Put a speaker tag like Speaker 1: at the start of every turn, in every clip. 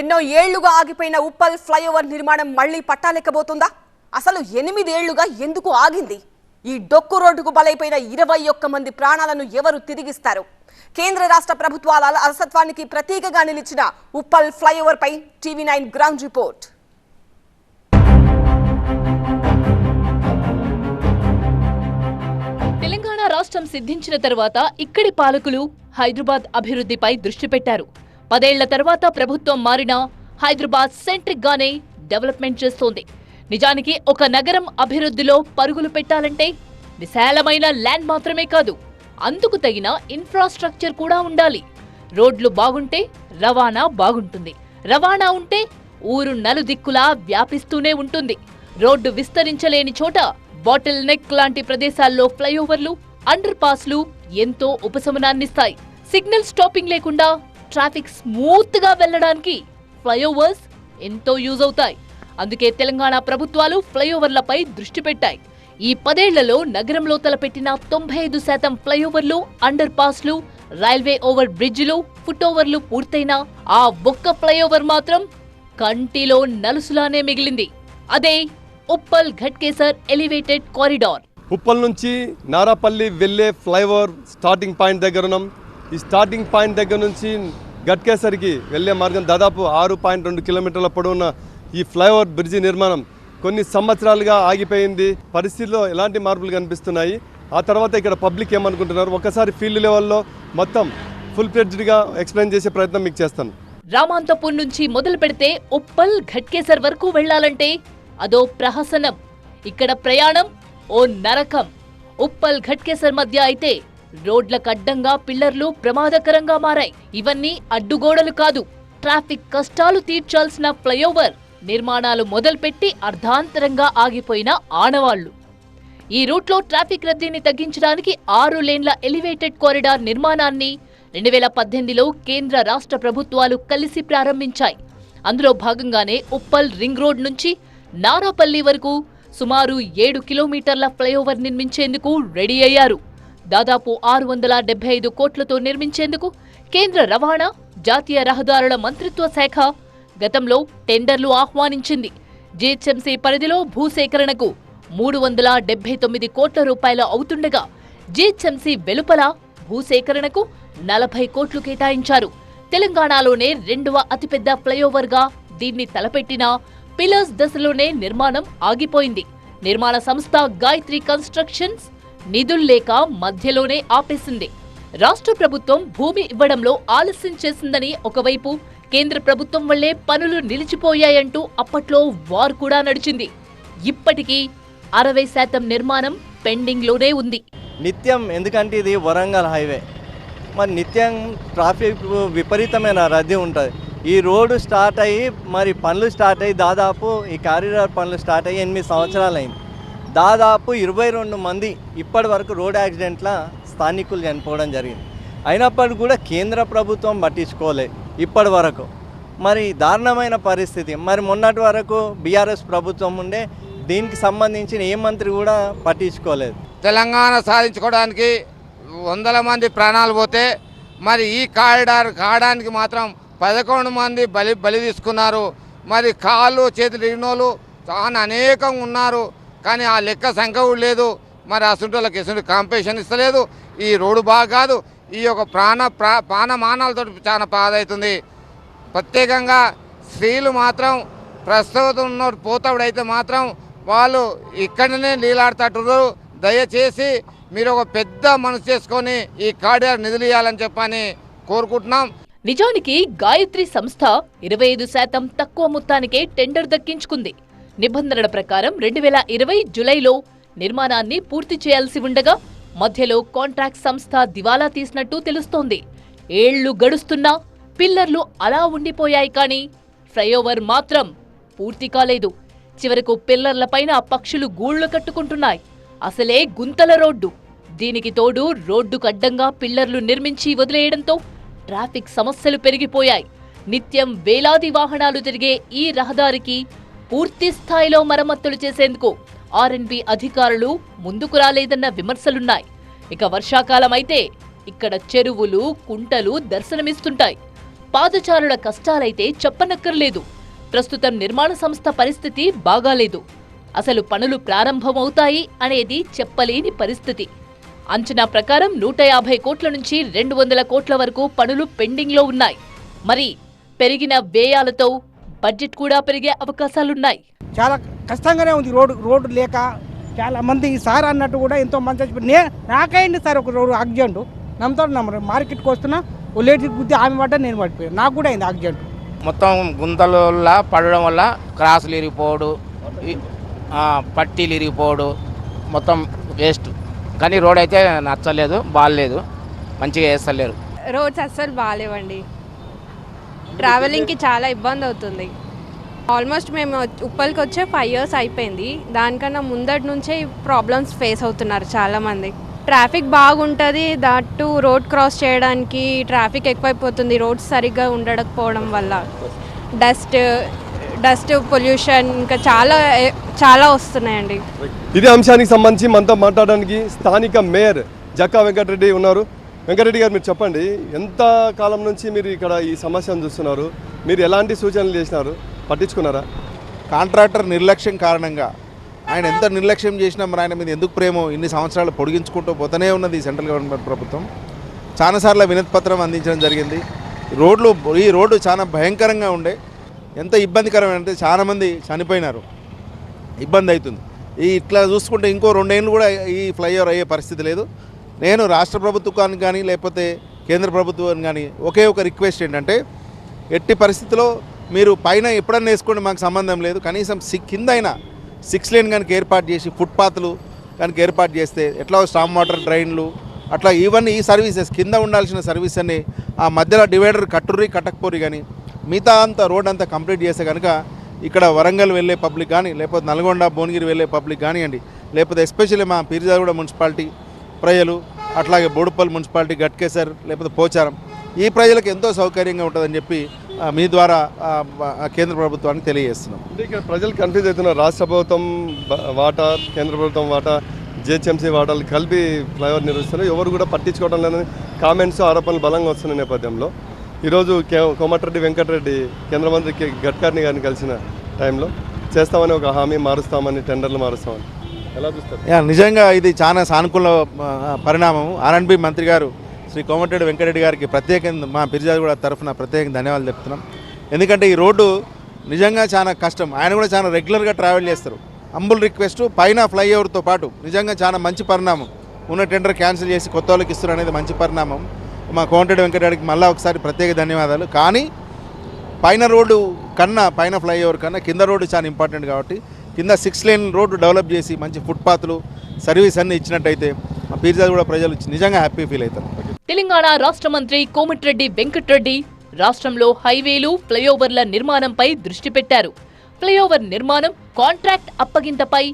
Speaker 1: ఎన్నో ఏళ్ళుగా ఆగిపోయిన ఉప్పల్ ఫ్లైఓవర్ నిర్మాణం మళ్ళీ పట్టాలెక్కబోతుందా? అసలు ఎనిమిదేళ్ళుగా ఎందుకు ఆగింది? ఈ డొక్కు రోడ్డుకు బలైపోయిన ఇరవై ఒక్క మంది ప్రాణాలను ఎవరు తిరిగిస్తారు? కేంద్ర రాష్ట్ర ప్రభుత్వాల అలసత్వానికి ప్రతీకగా నిలిచిన ఉప్పల్ ఫ్లైఓవర్ పై TV nine ground report.
Speaker 2: Telangana రాష్ట్రం సిద్ధించిన తర్వాత ఇక్కడి పాలకులు హైదరాబాద్ అభివృద్ధిపై దృష్టి పెట్టారు. పదేళ్ళ తర్వాత ప్రభుత్వం మారినా హైదరాబాద్ సెంట్రిక్ గానే డెవలప్మెంట్ చేస్తోంది. నిజానికి ఒక నగరం అభివృద్ధిలో పరుగులు పెట్టాలంటే విశాలమైన ల్యాండ్ మాత్రమే కాదు అందుకు తగిన ఇన్ఫ్రాస్ట్రక్చర్ కూడా ఉండాలి. రోడ్లు బాగుంటే రవాణా బాగుంటుంది. రవాణా ఉంటే ఊరు నలుదిక్కులా వ్యాపిస్తూనే ఉంటుంది. రోడ్డు విస్తరించలేని చోట బాటిల్ నెక్ లాంటి ప్రదేశాల్లో ఫ్లైఓవర్లు అండర్ పాస్లు ఎంతో ఉపశమనాన్నిస్తాయి. సిగ్నల్ స్టాపింగ్ లేకుండా ట్రాఫిక్ స్మూత్గా వెళ్ళడానికి ఫ్లైఓవర్స్ ఎంతో యూజ్ అవుతాయి. అందుకే తెలంగాణ ప్రభుత్వాలు ఫ్లైఓవర్లపై దృష్టి పెట్టాయి. ఈ పదేళ్ళలో నగరంలో తలపెట్టిన తొంభై ఐదు శాతం ఫ్లైఓవర్లు అండర్ పాస్లు రైల్వే ఓవర్ బ్రిడ్జిలు ఫుట్ ఓవర్లు పూర్తయినా ఆ ఒక్క ఫ్లైఓవర్ మాత్రం కంటిలో నలుసులానే మిగిలింది. అదే ఉప్పల్ ఘట్కేసర్ ఎలివేటెడ్ కారిడార్.
Speaker 3: ఉప్పల్ నుంచి నారాపల్లి వెళ్ళే ఫ్లైఓవర్ స్టార్టింగ్ పాయింట్ దగ్గర ఉన్నాం. ఈ స్టార్టింగ్ పాయింట్ దగ్గర నుంచి గట్కేసరికి వెళ్ళే మార్గం దాదాపు ఆరు పాయింట్ రెండు కిలోమీటర్ల పొడవున్న ఈ ఫ్లైఓవర్ బ్రిడ్జి నిర్మాణం కొన్ని సంవత్సరాలుగా ఆగిపోయింది. పరిస్థితిలో ఎలాంటి మార్పులు కనిపిస్తున్నాయి? ఆ తర్వాత ఇక్కడ పబ్లిక్ ఏమనుకుంటున్నారు? ఒకసారి ఫీల్డ్ లెవెల్లో మొత్తం ఫుల్ ఫ్లెడ్జ్డ్గా ఎక్స్ప్లెయిన్ చేసే ప్రయత్నం మీకు చేస్తాను.
Speaker 2: రామాంతపూర్ నుంచి మొదలు పెడితే ఉప్పల్ ఘట్కేసర్ వరకు వెళ్ళాలంటే అదో ప్రహసనం. ఇక్కడ ప్రయాణం ఓ నరకం. ఉప్పల్ ఘట్కేసర్ మధ్య అయితే రోడ్లకు అడ్డంగా పిల్లర్లు ప్రమాదకరంగా మారాయి. ఇవన్నీ అడ్డుగోడలు కాదు. ట్రాఫిక్ కష్టాలు తీర్చాల్సిన ఫ్లైఓవర్. నిర్మాణాలు మొదలుపెట్టి అర్ధాంతరంగా ఆగిపోయిన ఆనవాళ్ళు. ఈ రూట్లో ట్రాఫిక్ రద్దీని తగ్గించడానికి ఆరు లేన్ల ఎలివేటెడ్ కారిడార్ నిర్మాణాన్ని రెండు వేల పద్దెనిమిదిలో కేంద్ర రాష్ట్ర ప్రభుత్వాలు కలిసి ప్రారంభించాయి. అందులో భాగంగానే ఉప్పల్ రింగ్ రోడ్ నుంచి నారాపల్లి వరకు సుమారు ఏడు కిలోమీటర్ల ఫ్లైఓవర్ నిర్మించేందుకు రెడీ అయ్యారు. దాదాపు ఆరు వందల డెబ్బై ఐదు కోట్లతో నిర్మించేందుకు కేంద్ర రవాణా జాతీయ రహదారుల మంత్రిత్వ శాఖ గతంలో టెండర్లు ఆహ్వానించింది. జీహెచ్ఎంసీ పరిధిలో భూసేకరణకు మూడు వందల డెబ్బై తొమ్మిది కోట్ల రూపాయలు అవుతుండగా జీహెచ్ఎంసీ వెలుపల భూసేకరణకు నలభై కోట్లు కేటాయించారు. తెలంగాణలోనే రెండవ అతిపెద్ద ఫ్లైఓవర్గా దీన్ని తలపెట్టినా పిలర్స్ దశలోనే నిర్మాణం ఆగిపోయింది. నిర్మాణ సంస్థ గాయత్రి కన్స్ట్రక్షన్స్ నిధుల్లేక మధ్యలోనే ఆపేసింది. రాష్ట్ర ప్రభుత్వం భూమి ఇవ్వడంలో ఆలస్యం చేసిందని ఒకవైపు కేంద్ర ప్రభుత్వం వల్లే పనులు నిలిచిపోయాయంటూ అప్పట్లో వార్ కూడా నడిచింది. ఇప్పటికీ అరవై శాతం నిర్మాణం పెండింగ్లోనే ఉంది.
Speaker 4: నిత్యం ఎందుకంటే ఇది వరంగల్ హైవే. మరి నిత్యం ట్రాఫిక్ విపరీతమైన రద్దీ ఉంటుంది. ఈ రోడ్డు స్టార్ట్ అయ్యి మరి పనులు స్టార్ట్ అయ్యి దాదాపు ఈ కారిడార్ పనులు స్టార్ట్ అయ్యి ఎనిమిది సంవత్సరాలు అయింది దాదాపు ఇరవై రెండు మంది ఇప్పటి వరకు రోడ్ యాక్సిడెంట్ల స్థానికులు చనిపోవడం జరిగింది. అయినప్పటికీ కూడా కేంద్ర ప్రభుత్వం పట్టించుకోలే ఇప్పటి వరకు. మరి దారుణమైన పరిస్థితి. మరి మొన్నటి వరకు బీఆర్ఎస్ ప్రభుత్వం ఉండే దీనికి సంబంధించిన ఏ మంత్రి కూడా పట్టించుకోలేదు.
Speaker 5: తెలంగాణ సాధించుకోవడానికి వందల మంది ప్రాణాలు పోతే మరి ఈ కారిడార్ కావడానికి మాత్రం పదకొండు మంది బలి బలి తీసుకున్నారు. మరి కాళ్ళు చేతులు ఇరిగినోళ్ళు చాలా అనేకం ఉన్నారు. కానీ ఆ లెక్క సంఖ్య కూడా లేదు. మరి అసంటోళ్ళకి ఎసుంటి కాంపిటీషన్ ఇస్తలేదు. ఈ రోడ్డు బాగా కాదు. ఈ యొక్క ప్రాణ ప్రా ప్రాణమానాలతో చాలా బాధ అవుతుంది ప్రత్యేకంగా స్త్రీలు మాత్రం ప్రస్తుతం ఉన్న పోతావుడైతే మాత్రం వాళ్ళు ఇక్కడనే నీలాడుతుంటారు. దయచేసి మీరు ఒక పెద్ద మనసు చేసుకొని ఈ కారిడార్ నిధులు ఇవ్వాలని చెప్పని కోరుకుంటున్నాం.
Speaker 2: నిజానికి గాయత్రి సంస్థ ఇరవై ఐదు శాతం తక్కువ మొత్తానికే టెండర్ దక్కించుకుంది. నిబంధనల ప్రకారం రెండు వేల ఇరవై జులైలో నిర్మాణాన్ని పూర్తి చేయాల్సి ఉండగా మధ్యలో కాంట్రాక్ట్ సంస్థ దివాలా తీసినట్టు తెలుస్తోంది. ఏళ్ళు గడుస్తున్నా పిల్లర్లు అలా ఉండిపోయాయి కానీ ఫ్లైఓవర్ మాత్రం పూర్తి కాలేదు. చివరకు పిల్లర్లపైన పక్షులు గూళ్ళు కట్టుకుంటున్నాయి. అసలే గుంతల రోడ్డు. దీనికి తోడు రోడ్డుకు అడ్డంగా పిల్లర్లు నిర్మించి వదిలేయడంతో ట్రాఫిక్ సమస్యలు పెరిగిపోయాయి. నిత్యం వేలాది వాహనాలు తిరిగే ఈ రహదారికి పూర్తి స్థాయిలో మరమ్మతులు చేసేందుకు ఆర్ఎన్బి అధికారులు ముందుకు రాలేదన్న విమర్శలున్నాయి. ఇక వర్షాకాలం అయితే ఇక్కడ చెరువులు కుంటలు దర్శనమిస్తుంటాయి. పాదచారుల కష్టాలైతే చెప్పనక్కర్లేదు. ప్రస్తుతం నిర్మాణ సంస్థ పరిస్థితి బాగాలేదు. అసలు పనులు ప్రారంభమవుతాయి అనేది చెప్పలేని పరిస్థితి. అంచనా ప్రకారం నూట యాభై కోట్ల నుంచి రెండు వందల కోట్ల వరకు పనులు పెండింగ్లో ఉన్నాయి. మరి పెరిగిన వ్యయాలతో బడ్జెట్ కూడా పెరిగే అవకాశాలున్నాయి.
Speaker 6: చాలా కష్టంగానే ఉంది రోడ్డు రోడ్డు లేక చాలా మంది సార్ అన్నట్టు కూడా ఎంతో మంది చచ్చిపోయి నే నాకైంది సార్ ఒక రోడ్డు యాక్సిడెంట్ నమ్ముతాడు నమ్మరు మార్కెట్కి వస్తున్నా ఓ లేడీ గుద్ది ఆమె పడ్డా నేను పడిపోయాను. నాకు కూడా అయింది యాక్సిడెంట్
Speaker 7: మొత్తం గుంతలలో పడడం వల్ల క్రాసులు ఆ, పట్టీలు ఇరిగిపోవడు మొత్తం వేస్ట్. కానీ రోడ్ అయితే నచ్చలేదు బాగాలేదు మంచిగా వేస్తలేరు.
Speaker 8: రోడ్స్ అస్సలు బాగాలేవండి. ట్రావెలింగ్కి చాలా ఇబ్బంది అవుతుంది. ఆల్మోస్ట్ మేము ఉప్పల్కి వచ్చే ఫైవ్ ఇయర్స్ అయిపోయింది. దానికన్నా ముందటి నుంచే ప్రాబ్లమ్స్ ఫేస్ అవుతున్నారు చాలామంది. ట్రాఫిక్ బాగుంటుంది దట్టు రోడ్ క్రాస్ చేయడానికి ట్రాఫిక్ ఎక్కువైపోతుంది రోడ్స్ సరిగ్గా ఉండకపోవడం వల్ల. డస్ట్ డస్ట్ పొల్యూషన్ ఇంకా చాలా చాలా వస్తున్నాయండి.
Speaker 3: ఇదే అంశానికి సంబంధించి మనతో మాట్లాడడానికి స్థానిక మేయర్ జక్కా వెంకటరెడ్డి ఉన్నారు. వెంకటరెడ్డి గారు మీరు చెప్పండి ఎంత కాలం నుంచి మీరు ఇక్కడ ఈ సమస్యను చూస్తున్నారు? మీరు ఎలాంటి సూచనలు చేసినారు? పట్టించుకున్నారా?
Speaker 9: కాంట్రాక్టర్ నిర్లక్ష్యం కారణంగా ఆయన ఎంత నిర్లక్ష్యం చేసినా మరి ఆయన మీద ఎందుకు ప్రేమో ఇన్ని సంవత్సరాలు పొడిగించుకుంటూ పోతూనే ఉన్నది సెంట్రల్ గవర్నమెంట్ ప్రభుత్వం. చాలాసార్లు వినతి పత్రం అందించడం జరిగింది. రోడ్లు ఈ రోడ్డు చాలా భయంకరంగా ఉండే. ఎంత ఇబ్బందికరమైనంటే చాలామంది చనిపోయినారు. ఇబ్బంది అవుతుంది. ఈ ఇట్లా చూసుకుంటే ఇంకో రెండేళ్ళు కూడా ఈ ఫ్లైఓవర్ అయ్యే పరిస్థితి లేదు. నేను రాష్ట్ర ప్రభుత్వానికి కానీ లేకపోతే కేంద్ర ప్రభుత్వానికి కానీ ఒకే ఒక రిక్వెస్ట్ ఏంటంటే ఎట్టి పరిస్థితిలో మీరు పైన ఎప్పుడన్నా వేసుకోండి మాకు సంబంధం లేదు. కనీసం సి కింద అయినా సిక్స్ లేన్ కనుక ఏర్పాటు చేసి ఫుట్పాత్లు కనుక ఏర్పాటు చేస్తే ఎట్లా స్టామ్ వాటర్ డ్రైన్లు అట్లా ఇవన్నీ ఈ సర్వీసెస్ కింద ఉండాల్సిన సర్వీస్ అన్ని ఆ మధ్యలో డివైడర్ కట్టుర్రి కట్టకపోరి కానీ మిగతా అంతా రోడ్ అంతా కంప్లీట్ చేస్తే కనుక ఇక్కడ వరంగల్ వెళ్ళే పబ్లిక్ కానీ లేకపోతే నల్గొండ భువనగిరి వెళ్ళే పబ్లిక్ కానివ్వండి లేకపోతే ఎస్పెషల్లీ మా పీర్జాగూడ మున్సిపాలిటీ ప్రజలు అట్లాగే బోడుపల్లి మున్సిపాలిటీ గట్కేసర్ లేకపోతే పోచారం ఈ ప్రజలకు ఎంతో సౌకర్యంగా ఉంటుందని చెప్పి మీ ద్వారా ఆ, కేంద్ర ప్రభుత్వానికి తెలియజేస్తున్నాం.
Speaker 3: ఇక్కడ ప్రజలు కన్ఫ్యూజ్ అవుతున్నారు. రాష్ట్ర ప్రభుత్వం వాటా కేంద్ర ప్రభుత్వం వాటా జిహెచ్ఎంసీ వాటాలు కలిపి ఫ్లైఓవర్ నిర్వహిస్తున్నారు. ఎవరు కూడా పట్టించుకోవడం లేదని కామెంట్స్ ఆరోపణలు బలంగా వస్తున్న నేపథ్యంలో. ఈరోజు కే కోమటిరెడ్డి వెంకటరెడ్డి కేంద్ర మంత్రి గడ్కర్ని గారిని కలిసిన టైంలో చేస్తామని ఒక హామీ మారుస్తామని టెండర్లు మారుస్తామని.
Speaker 9: నిజంగా ఇది చాలా సానుకూల పరిణామం. ఆర్ఎన్బి మంత్రి గారు శ్రీ కోమటిరెడ్డి వెంకటరెడ్డి గారికి ప్రత్యేకంగా మా కూడా తరఫున ప్రత్యేకంగా ధన్యవాదాలు చెప్తున్నాం. ఎందుకంటే ఈ రోడ్డు నిజంగా చాలా కష్టం. ఆయన కూడా చాలా రెగ్యులర్గా ట్రావెల్ చేస్తారు. అంబుల్ రిక్వెస్ట్ పైన ఫ్లైఓవర్తో పాటు నిజంగా చాలా మంచి పరిణామం. ఉన్న టెండర్ క్యాన్సిల్ చేసి కొత్త వాళ్ళకి ఇస్తారు అనేది మంచి పరిణామం. మా కోమటిరెడ్డి వెంకటరెడ్డికి మళ్ళీ ఒకసారి ప్రత్యేక ధన్యవాదాలు. కానీ పైన రోడ్డు కన్నా పైన ఫ్లైఓవర్ కన్నా కింద రోడ్డు చాలా ఇంపార్టెంట్ కాబట్టి కింద సిక్స్ లేన్ రోడ్డు డెవలప్ చేసి మంచి ఫుట్పాత్లు సర్వీస్ అన్ని ఇచ్చినట్టయితే పీర్జాద్ కూడా ప్రజలు నిజంగా హ్యాపీ ఫీల్ అవుతారు.
Speaker 2: తెలంగాణ రాష్ట్ర మంత్రి కోమటిరెడ్డి వెంకటరెడ్డి రాష్ట్రంలో హైవేలు ఫ్లైఓవర్ల నిర్మాణంపై దృష్టి పెట్టారు. ఫ్లైఓవర్ నిర్మాణం కాంట్రాక్ట్ అప్పగింతపై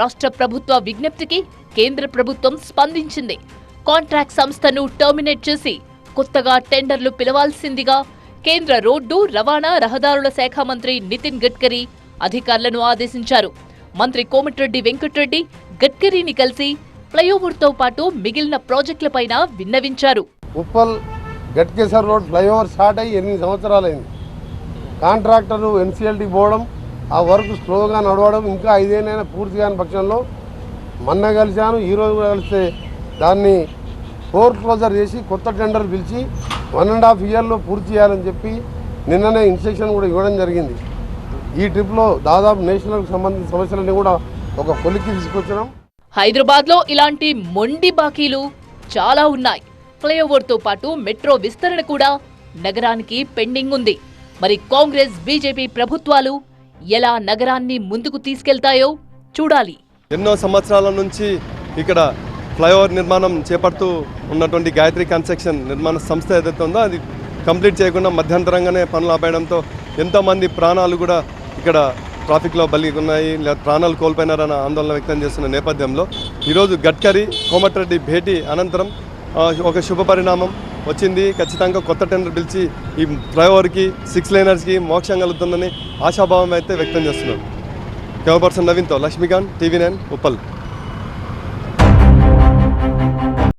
Speaker 2: రాష్ట్ర ప్రభుత్వ విజ్ఞప్తికి కేంద్ర ప్రభుత్వం స్పందించింది. కాంట్రాక్ట్ సంస్థను టర్మినేట్ చేసి కొత్తగా టెండర్లు పిలవాల్సిందిగా కేంద్ర రోడ్డు రవాణా రహదారుల శాఖ మంత్రి నితిన్ గడ్కరీ అధికారులను ఆదేశించారు. మంత్రి కోమటిరెడ్డి వెంకటరెడ్డి గడ్కరీని కలిసి ఫ్లైఓవర్తో పాటు మిగిలిన ప్రాజెక్టులపైన విన్నవించారు.
Speaker 10: Uppal Ghatkesar road flyover start అయ్యి ఎనిమిది సంవత్సరాలైంది. కాంట్రాక్టర్లు ఎన్సీఎల్టీ పోవడం ఆ వర్క్ స్లోగా నడవడం ఇంకా ఐదేళ్ళైనా పూర్తి కాని పక్షంలో మొన్న కలిశాను ఈరోజు కలిస్తే దాన్ని ఫోర్ క్లోజర్ చేసి కొత్త టెండర్ పిలిచి వన్ అండ్ హాఫ్ ఇయర్లో పూర్తి చేయాలని చెప్పి నిన్ననే ఇన్స్ట్రక్షన్ కూడా ఇవ్వడం జరిగింది. ఈ ట్రిప్లో దాదాపు నేషనల్కి సంబంధించిన సమస్యలన్నీ కూడా ఒక కొలిక్కి తీసుకొచ్చినాం.
Speaker 2: హైదరాబాద్లో ఇలాంటి మొండి బాకీలు చాలా ఉన్నాయి. ఫ్లైఓవర్తో పాటు మెట్రో విస్తరణ కూడా నగరానికి పెండింగ్ ఉంది. మరి కాంగ్రెస్ బీజేపీ ప్రభుత్వాలు ఎలా నగరాన్ని ముందుకు తీసుకెళ్తాయో చూడాలి.
Speaker 3: ఎన్నో సంవత్సరాల నుంచి ఇక్కడ ఫ్లైఓవర్ నిర్మాణం చేపడుతూ ఉన్నటువంటి గాయత్రి కన్స్ట్రక్షన్ నిర్మాణ సంస్థ ఏదైతే ఉందో అది కంప్లీట్ చేయకుండా మధ్యంతరంగానే పనులు ఆపేయడంతో ఎంతోమంది ప్రాణాలు కూడా ఇక్కడ ట్రాఫిక్లో బలి ఉన్నాయి లేదా ప్రాణాలు కోల్పోయినారన్న ఆందోళన వ్యక్తం చేస్తున్న నేపథ్యంలో ఈరోజు గడ్కరీ కోమటిరెడ్డి భేటీ అనంతరం ఒక శుభ పరిణామం వచ్చింది. ఖచ్చితంగా కొత్త టెండర్ పిలిచి ఈ ఫ్లైఓవర్కి సిక్స్ లైనర్స్కి మోక్షం కలుగుతుందని ఆశాభావం అయితే వ్యక్తం చేస్తున్నారు. కెమెరా పర్సన్ నవీన్తో లక్ష్మీకాంత్ టీవీ నైన్ ఉప్పల్.